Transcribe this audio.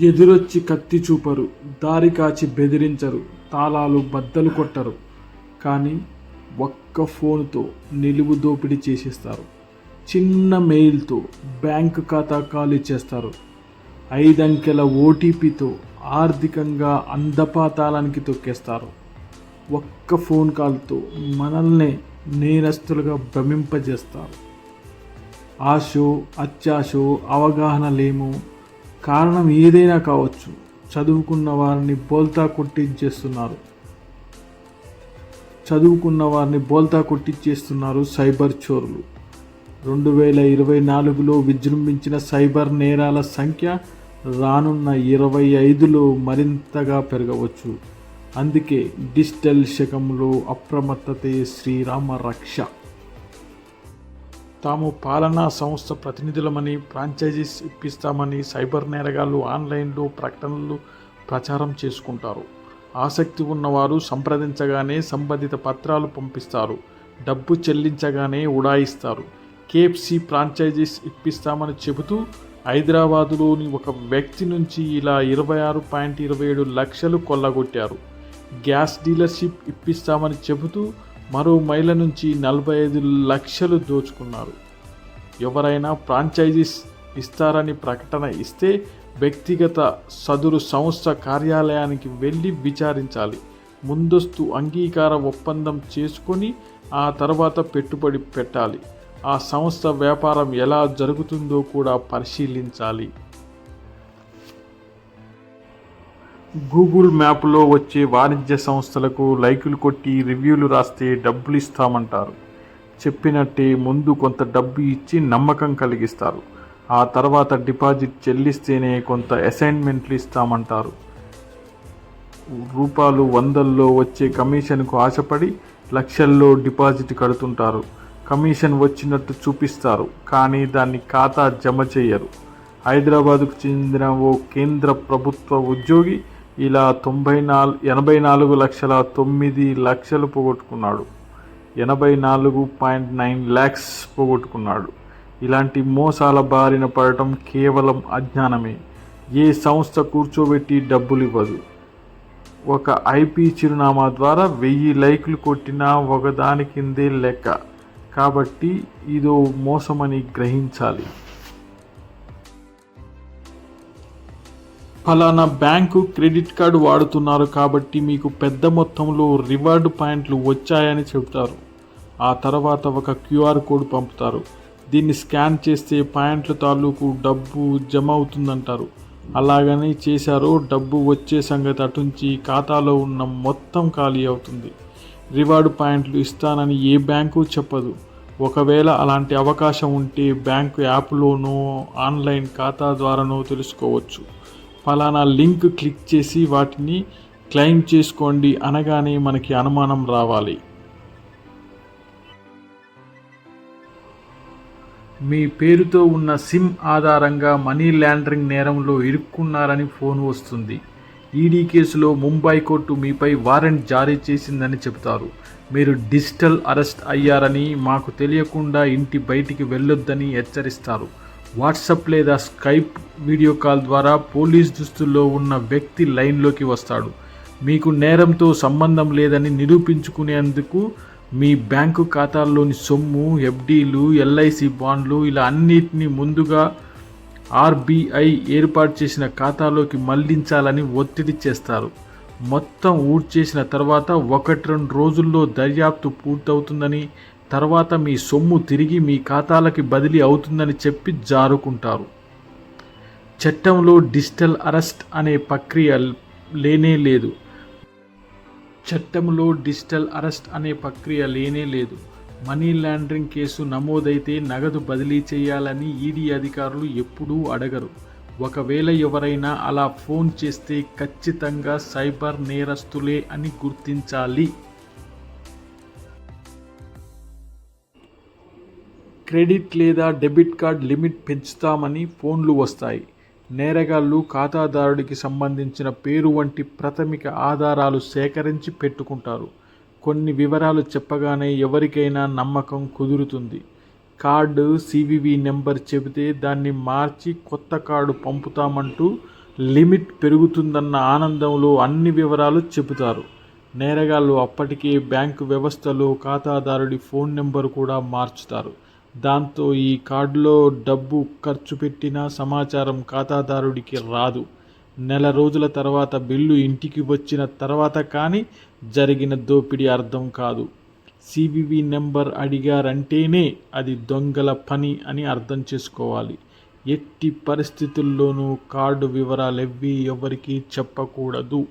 ఎదురొచ్చి కత్తి చూపరు దారి కాచి బెదిరించరు తాళాలు బద్దలు కొట్టరు. కానీ ఒక్క ఫోన్తో నిలువు దోపిడీ చేసేస్తారు. చిన్న మెయిల్తో బ్యాంకు ఖాతా ఖాళీ చేస్తారు. ఐదంకెల ఓటీపీతో ఆర్థికంగా అందపాతాళానికి తొక్కేస్తారు. ఒక్క ఫోన్ కాల్తో మనల్నే నేరస్తులుగా భ్రమింపజేస్తారు. ఆశో అత్యాశో అవగాహన లేమో. కారణం ఏదైనా కావచ్చు. చదువుకున్న వారిని బోల్తా కొట్టించేస్తున్నారు. చదువుకున్న వారిని బోల్తా కొట్టించేస్తున్నారు సైబర్ చోరులు. రెండు వేల ఇరవై నాలుగులో విజృంభించిన సైబర్ నేరాల సంఖ్య రానున్న ఇరవై ఐదులో మరింతగా పెరగవచ్చు. అందుకే డిజిటల్ శకంలో అప్రమత్తతే శ్రీరామ రక్ష. తాము పాలనా సంస్థ ప్రతినిధులమని ఫ్రాంచైజీస్ ఇప్పిస్తామని సైబర్ నేరగాళ్ళు ఆన్లైన్లో ప్రకటనలు ప్రచారం చేసుకుంటారు. ఆసక్తి ఉన్నవారు సంప్రదించగానే సంబంధిత పత్రాలు పంపిస్తారు. డబ్బు చెల్లించగానే ఉడాయిస్తారు. కేఎఫ్సి ఫ్రాంచైజీస్ ఇప్పిస్తామని చెబుతూ హైదరాబాదులోని ఒక వ్యక్తి నుంచి ఇలా ఇరవై ఆరు పాయింట్ ఇరవై ఏడు లక్షలు కొల్లగొట్టారు. గ్యాస్ డీలర్షిప్ ఇప్పిస్తామని చెబుతూ మరో మైల నుంచి నలభై ఐదు లక్షలు దోచుకున్నారు. ఎవరైనా ఫ్రాంచైజీస్ ఇస్తారని ప్రకటన ఇస్తే వ్యక్తిగత సదురు సంస్థ కార్యాలయానికి వెళ్ళి విచారించాలి. ముందస్తు అంగీకార ఒప్పందం చేసుకొని ఆ తర్వాత పెట్టుబడి పెట్టాలి. ఆ సంస్థ వ్యాపారం ఎలా జరుగుతుందో కూడా పరిశీలించాలి. గూగుల్ మ్యాప్లో వచ్చే వాణిజ్య సంస్థలకు లైకులు కొట్టి రివ్యూలు రాస్తే డబ్బులు ఇస్తామంటారు చెప్పినట్టే ముందు కొంత డబ్బు ఇచ్చి నమ్మకం కలిగిస్తారు. ఆ తర్వాత డిపాజిట్ చెల్లిస్తేనే కొంత అసైన్మెంట్లు ఇస్తామంటారు. రూపాయలు వందల్లో వచ్చే కమిషన్కు ఆశపడి లక్షల్లో డిపాజిట్ కడుతుంటారు. కమిషన్ వచ్చినట్టు చూపిస్తారు కానీ దాన్ని ఖాతా జమ చేయరు హైదరాబాదుకు చెందిన ఓ కేంద్ర ప్రభుత్వ ఉద్యోగి ఇలా తొంభై నాలుగు ఎనభై నాలుగు లక్షల తొమ్మిది లక్షలు పోగొట్టుకున్నాడు. ఎనభై నాలుగు పాయింట్ నైన్ ల్యాక్స్ పోగొట్టుకున్నాడు. ఇలాంటి మోసాల బారిన పడటం కేవలం అజ్ఞానమే. ఏ సంస్థ కూర్చోబెట్టి డబ్బులు ఇవ్వదు ఒక ఐపీ చిరునామా ద్వారా వెయ్యి లైకులు కొట్టినా ఒకదాని కిందే లెక్క. కాబట్టి ఇదో మోసమని గ్రహించాలి. ఫలానా బ్యాంకు క్రెడిట్ కార్డు వాడుతున్నారు కాబట్టి మీకు పెద్ద మొత్తంలో రివార్డు పాయింట్లు వచ్చాయని చెబుతారు. ఆ తర్వాత ఒక క్యూఆర్ కోడ్ పంపుతారు. దీన్ని స్కాన్ చేస్తే పాయింట్ల తాలూకు డబ్బు జమ అవుతుందంటారు. అలాగని చేశారో డబ్బు వచ్చే సంగతి అటుంచి ఖాతాలో ఉన్న మొత్తం ఖాళీ అవుతుంది. రివార్డు పాయింట్లు ఇస్తానని ఏ బ్యాంకు చెప్పదు. ఒకవేళ అలాంటి అవకాశం ఉంటే బ్యాంకు యాప్లోనో ఆన్లైన్ ఖాతా ద్వారానో తెలుసుకోవచ్చు. ఫలానా లింక్ క్లిక్ చేసి వాటిని క్లెయిమ్ చేసుకోండి అనగానే మనకి అనుమానం రావాలి. మీ పేరుతో ఉన్న సిమ్ ఆధారంగా మనీ లాండరింగ్ నేరంలో ఇరుక్కున్నారని ఫోన్ వస్తుంది. ఈడీ కేసులో ముంబై కోర్టు మీపై వారెంట్ జారీ చేసిందని చెబుతారు. మీరు డిజిటల్ అరెస్ట్ అయ్యారని మాకు తెలియకుండా ఇంటి బయటికి వెళ్ళొద్దని హెచ్చరిస్తారు. వాట్సాప్ లేదా స్కైప్ వీడియో కాల్ ద్వారా పోలీస్ దుస్తుల్లో ఉన్న వ్యక్తి లైన్లోకి వస్తాడు. మీకు నేరంతో సంబంధం లేదని నిరూపించుకునేందుకు మీ బ్యాంకు ఖాతాల్లోని సొమ్ము ఎఫ్డీలు ఎల్ఐసి బాండ్లు ఇలా అన్నిటినీ ముందుగా ఆర్బీఐ ఏర్పాటు చేసిన ఖాతాలోకి మళ్ళించాలని ఒత్తిడి చేస్తారు. మొత్తం ఊడ్చేసిన తర్వాత ఒకటి రెండు రోజుల్లో దర్యాప్తు పూర్తవుతుందని తర్వాత మీ సొమ్ము తిరిగి మీ ఖాతాలకి బదిలీ అవుతుందని చెప్పి జారుకుంటారు. చట్టంలో డిజిటల్ అరెస్ట్ అనే ప్రక్రియ లేనే లేదు. చట్టంలో డిజిటల్ అరెస్ట్ అనే ప్రక్రియ లేనే లేదు. మనీ లాండరింగ్ కేసు నమోదైతే నగదు బదిలీ చేయాలని ఈడీ అధికారులు ఎప్పుడూ అడగరు. ఒకవేళ ఎవరైనా అలా ఫోన్ చేస్తే ఖచ్చితంగా సైబర్ నేరస్తులే అని గుర్తించాలి. క్రెడిట్ లేదా డెబిట్ కార్డ్ లిమిట్ పెంచుతామని ఫోన్లు వస్తాయి. నేరగాళ్ళు ఖాతాదారుడికి సంబంధించిన పేరు వంటి ప్రాథమిక ఆధారాలు సేకరించి పెట్టుకుంటారు. కొన్ని వివరాలు చెప్పగానే ఎవరికైనా నమ్మకం కుదురుతుంది. కార్డు సివివి నెంబర్ చెబితే దాన్ని మార్చి కొత్త కార్డు పంపుతామంటూ లిమిట్ పెరుగుతుందన్న ఆనందంలో అన్ని వివరాలు చెబుతారు. నేరగాళ్ళు అప్పటికే బ్యాంకు వ్యవస్థలో ఖాతాదారుడి ఫోన్ నెంబరు కూడా మార్చుతారు. దాంతో ఈ కార్డులో డబ్బు ఖర్చు పెట్టిన సమాచారం ఖాతాదారుడికి రాదు. నెల రోజుల తర్వాత బిల్లు ఇంటికి వచ్చిన తర్వాత కానీ జరిగిన దోపిడీ అర్థం కాదు. సివివి నెంబర్ అడిగారంటేనే అది దొంగల పని అని అర్థం చేసుకోవాలి. ఎట్టి పరిస్థితుల్లోనూ కార్డు వివరాలు ఎవ్వి ఎవరికీ చెప్పకూడదు.